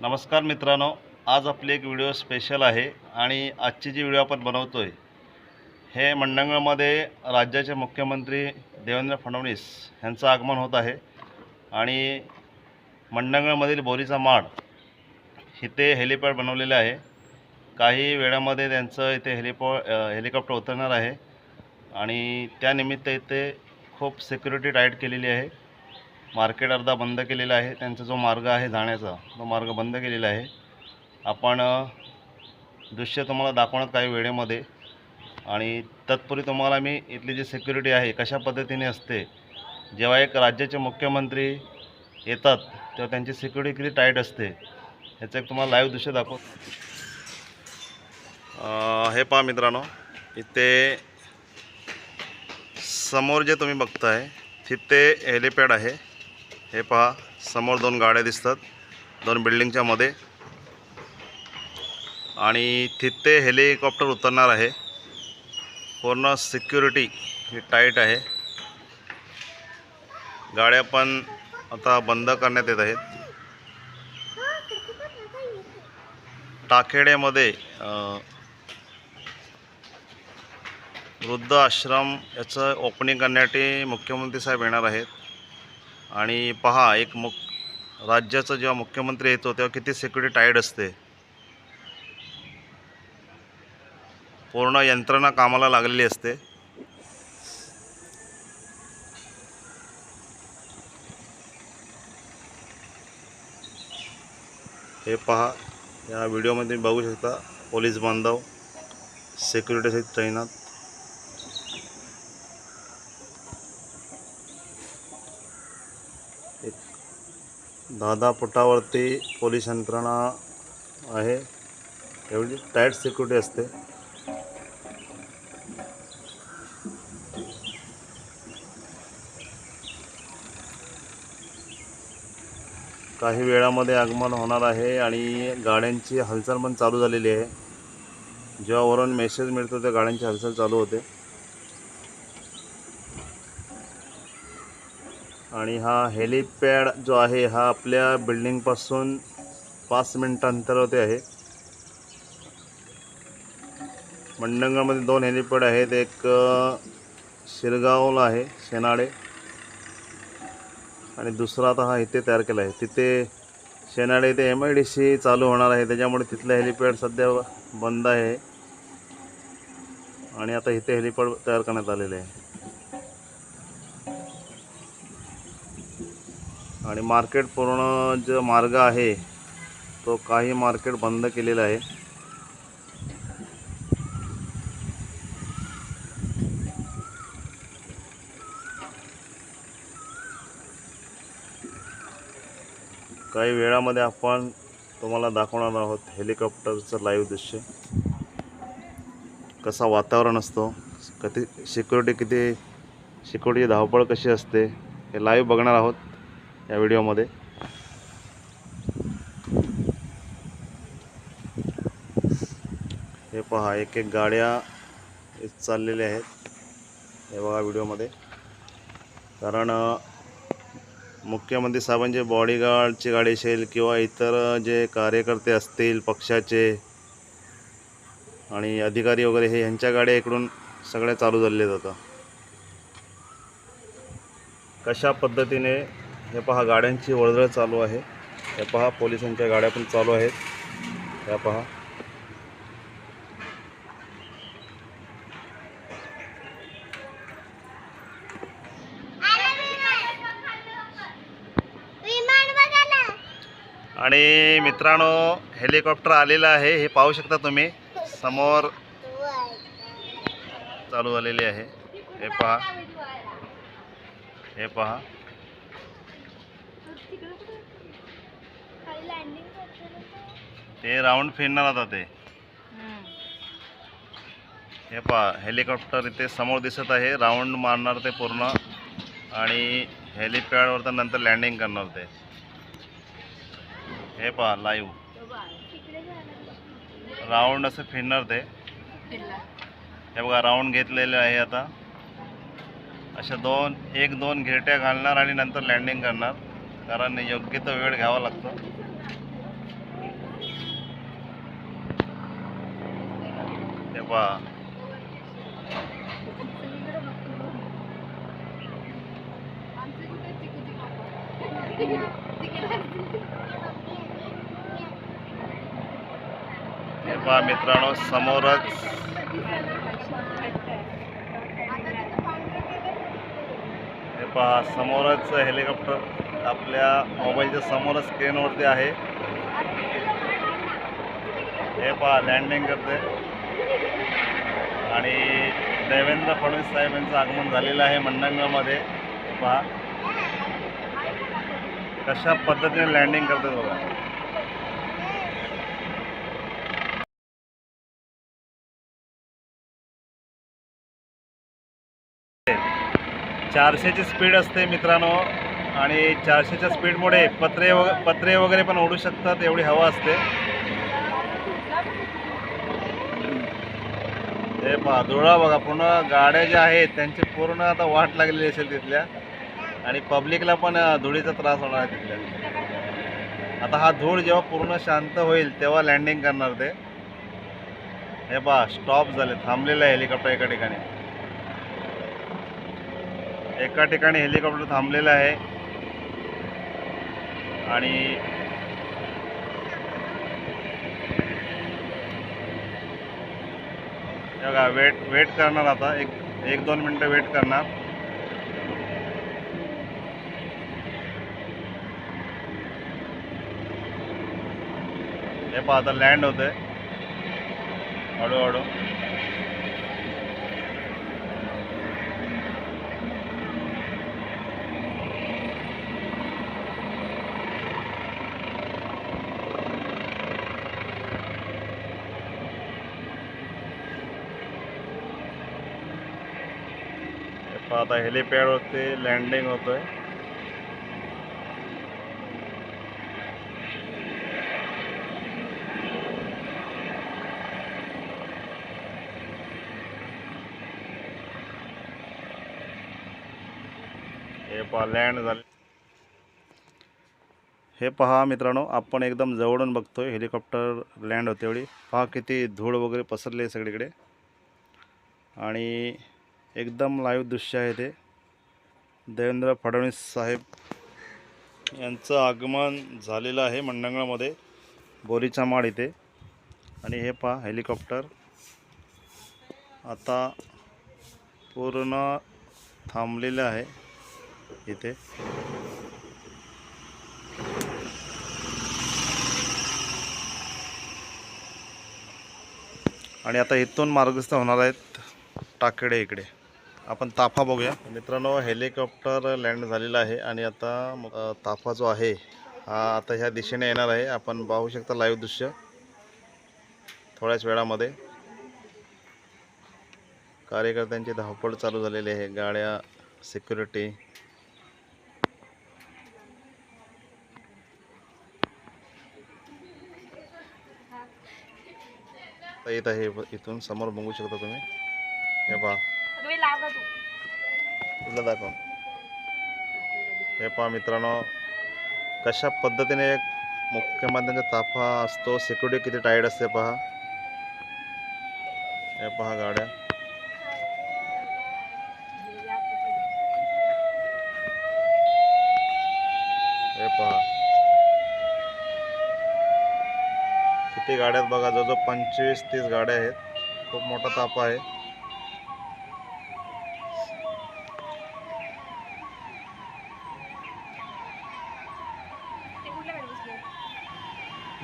नमस्कार मित्रांनो आज आपली एक व्हिडिओ स्पेशल आहे आणि आजची जी व्हिडिओ आपण बनवतो आहे हे मंडंगळमध्ये राज्याचे मुख्यमंत्री देवेंद्र फडणवीस यांचं आगमन होत आहे आणि मंडंगळमधील बोरीचा माड इथे हेलिपॅड बनवलेलं आहे. काही वेळामध्ये त्यांचं इथे हेलिपॉ हेलिकॉप्टर उतरणार आहे आणि त्यानिमित्त इथे खूप सिक्युरिटी टाईट केलेली आहे. मार्केट अर्धा बंद केलेला आहे. त्यांचा जो मार्ग आहे जाण्याचा तो मार्ग बंद केलेला आहे. आपण दृश्य तुम्हाला दाखवणार काही वेळेमध्ये. आणि तत्पूर्वी तुम्हाला मी इथली जी सिक्युरिटी आहे कशा पद्धतीने असते जेव्हा एक राज्याचे मुख्यमंत्री येतात तेव्हा त्यांची सिक्युरिटी किती टाईट असते ह्याचं एक तुम्हाला लाईव्ह दृश्य दाखव हे पहा मित्रांनो इथे समोर जे तुम्ही बघताय तिथे हेलिपॅड आहे. हे पहा समोर दोन गाड्या दिसतात दोन बिल्डिंगच्या मध्ये. आणि तिथे हेलिकॉप्टर उतरणार आहे. पूर्ण सिक्युरिटी ही टाईट आहे. गाड्या पण आता बंद करण्यात येत आहेत. टाकेड्यामध्ये वृद्ध आश्रम याचं ओपनिंग करण्यासाठी मुख्यमंत्री साहेब येणार आहेत. आणि पहा एक मुख राज्याचा जेव्हा मुख्यमंत्री येतो तेव्हा किती सिक्युरिटी टाईड असते. पूर्ण यंत्रणा कामाला लागलेली असते. हे पहा या व्हिडिओमध्ये तुम्ही बघू शकता पोलीस बांधव सिक्युरिटीसाठी तैनात. दहा दहा फुटावरती पोलीस यंत्रणा आहे. एवढी टाईट सिक्युरिटी असते. काही वेळामध्ये आगमन होणार आहे आणि गाड्यांची हालचाल पण चालू झालेली आहे. जेव्हा वरून मेसेज मिळतो त्या गाड्यांची हालचाल चालू होते. आणि हा हेलिपॅड जो आहे हा आपल्या बिल्डिंगपासून पाच मिनटं अंतरावरती आहे. मंडणगडमध्ये दोन हेलिपॅड आहेत. एक शिरगावला आहे शेनाळे आणि दुसरा आता हा इथे तयार केला आहे. तिथे शेनाळे इथे एम आय डी सी चालू होणार आहे. त्याच्यामुळे तिथलं हेलिपॅड सध्या बंद आहे. आणि आता इथे हेलिपॅड तयार करण्यात आलेले आहे. आणि मार्केट पूर्ण जो मार्ग आहे तो काही मार्केट बंद केलेला आहे. काही वेळामध्ये आपण तुम्हाला दाखवणार आहोत हेलिकॉप्टरचं लाईव्ह दृश्य. कसा वातावरण असतो कधी सिक्युरिटी किती सिक्युरिटीची धावपळ कशी असते हे लाईव्ह बघणार आहोत. या व्हिडिओमध्ये. हे पहा एक एक गाड्या चाललेल्या आहेत. हे बघा व्हिडिओमध्ये. कारण मुख्यमंत्री साहेबांचे बॉडीगार्डची गाडी असेल किंवा इतर जे कार्यकर्ते असतील पक्षाचे आणि अधिकारी वगैरे हे ह्यांच्या गाड्या इकडून सगळ्या चालू झालेल्या आहेत आता. कशा पद्धतीने हे पहा गाड्यांची वळदळ चालू आहे. हे पहा पोलिसांच्या गाड्या पण चालू आहेत. ह्या पहा. आणि मित्रांनो हेलिकॉप्टर आलेलं आहे. हे पाहू शकता तुम्ही. समोर चालू झालेली आहे. हे पहा. हे पहा. ते राऊंड फिरणार आता ते. हे पहा हेलिकॉप्टर इथे समोर दिसत आहे. राऊंड मारणार ते पूर्ण. आणि हेलिपॅडवर तर नंतर लँडिंग करणार ते. हे पहा लाईव्ह राऊंड असं फिरणार ते. हे बघा राऊंड घेतलेले आहे आता. अशा दोन एक दोन घिरट्या घालणार आणि नंतर लँडिंग करणार. कारण योग्य तो वेळ घ्यावा लागतो. ते पहा. हे पहा मित्रांनो समोरच. हे पहा समोरच हेलिकॉप्टर. आपल्या मोबाईलच्या समोरच स्क्रीनवरती आहे. हे पहा लँडिंग करते आणि देवेंद्र फडणवीस साहेब यांचं आगमन झालेलं आहे मंडंगामध्ये. पहा. कशा पद्धतीने लँडिंग करते बघा. चारशेची स्पीड असते मित्रांनो. आणि चारशेच्या स्पीडमुळे पत्रे वग पत्रे वगैरे पण उडू शकतात एवढी हवा असते. हे पहा धुळा बघा पूर्ण गाड्या ज्या आहेत त्यांची पूर्ण आता वाट लागलेली असेल तिथल्या. आणि पब्लिकला पण धुळीचा त्रास होणार आहे तिथल्या. आता हा धूळ जेव्हा पूर्ण शांत होईल तेव्हा लँडिंग करणार ते. हे पहा स्टॉप झाले थांबलेलं आहे हेलिकॉप्टर एका ठिकाणी. एका ठिकाणी हेलिकॉप्टर थांबलेलं आहे. आणि बघा वेट वेट करणार आता. एक एक दोन मिनटं वेट करणार. हे पहा आता लँड होते हळूहळू. आता हेलिपॅडवरती लँडिंग होतोय. हे पहा लँड झाले. हे पहा मित्रांनो आपण एकदम जवळून बघतोय हेलिकॉप्टर लँड होते पहा किती धूळ वगैरे पसरली आहे सगळीकडे. आणि एकदम लाईव्ह दृश्य आहे ते. देवेंद्र फडणवीस साहेब यांचं आगमन झालेलं आहे मंडंगळमध्ये बोरीचा माड इथे. आणि हे पहा हेलिकॉप्टर आता पूर्ण थांबलेलं आहे इथे. आणि आता इथून मार्गस्थ होणार आहेत टाकेडे इकडे. आपण ताफा बघूया. मित्रांनो हेलिकॉप्टर लँड झालेला आहे आणि आता ताफा जो आहे हा आता ह्या दिशेने येणार आहे. आपण पाहू शकता लाईव्ह दृश्य थोड्याच वेळामध्ये. कार्यकर्त्यांची धावपळ चालू झालेली आहे. गाड्या सिक्युरिटी येत आहे इथून समोर बघू शकता तुम्ही. हे पहा. तुला दाखव. हे पहा मित्रांनो कशा पद्धतीने एक मुख्यमंत्र्यांचा ताफा असतो सिक्युरिटी किती टाईट असते पहा. हे पहा गाड्या. हे पहा. किती गाड्या बघा जवळजवळ पंचवीस तीस गाड्या आहेत. खूप मोठा ताफा आहे.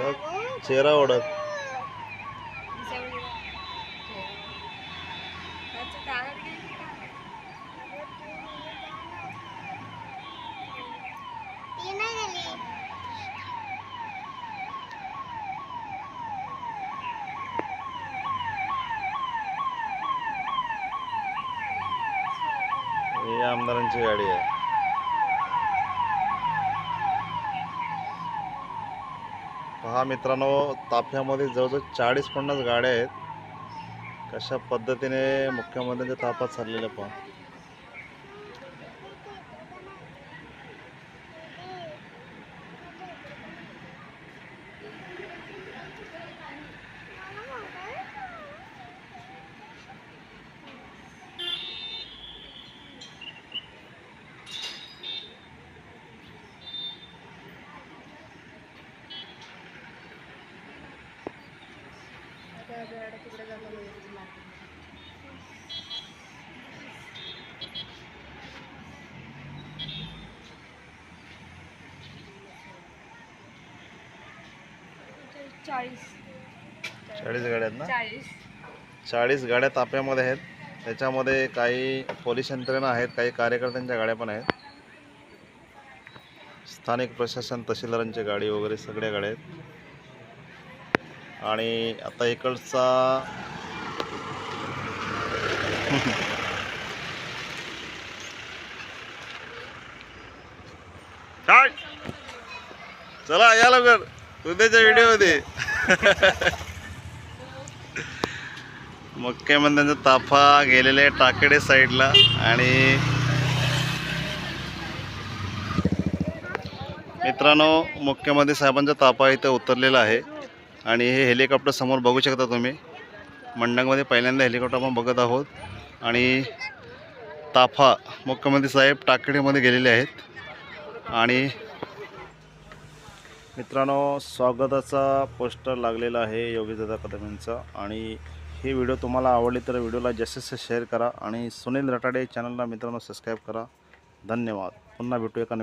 बघ चेहरा ओढत ही आमदारांची गाडी आहे पहा मित्रांनो ताफ्यामध्ये जवळजवळ चाळीस पन्नास गाड्या आहेत. कशा पद्धतीने मुख्यमंत्र्यांच्या ताफात चाललेल्या पहा. चाळीस. चाळीस गाड्या आहेत ना? चाळीस. चाळीस गाड्या ताप्यामध्ये आहेत. त्याच्यामध्ये काही पोलीस यंत्रणा आहेत काही कार्यकर्त्यांच्या गाड्या पण आहेत. स्थानिक प्रशासन तहसीलदारांची गाडी वगैरे सगळ्या गाड्या आहेत. आणि आता इकडचा काय चला या लवकर. उद्याच्या व्हिडिओमध्ये. मुख्यमंत्र्यांचा ताफा गेलेले टाकडे साईडला आणि मित्रांनो मुख्यमंत्री साहेबांचा ताफा इथं उतरलेला आहे. आणि हे हेलिकॉप्टर समोर बघू शकता तुम्ही. मंडंगमध्ये पहिल्यांदा हेलिकॉप्टर आपण बघत आहोत. आणि ताफा मुख्यमंत्री साहेब टाकडीमध्ये गेलेले आहेत. आणि मित्रांनो स्वागताचा पोस्टर लागलेला आहे योगीदादा कदम यांचा आणि ही व्हिडिओ तुम्हाला आवडली तर व्हिडिओला जास्तीत जास्त शेअर करा. आणि सुनील रटाडे चॅनलला मित्रांनो सबस्क्राईब करा. धन्यवाद. पुन्हा भेटू एका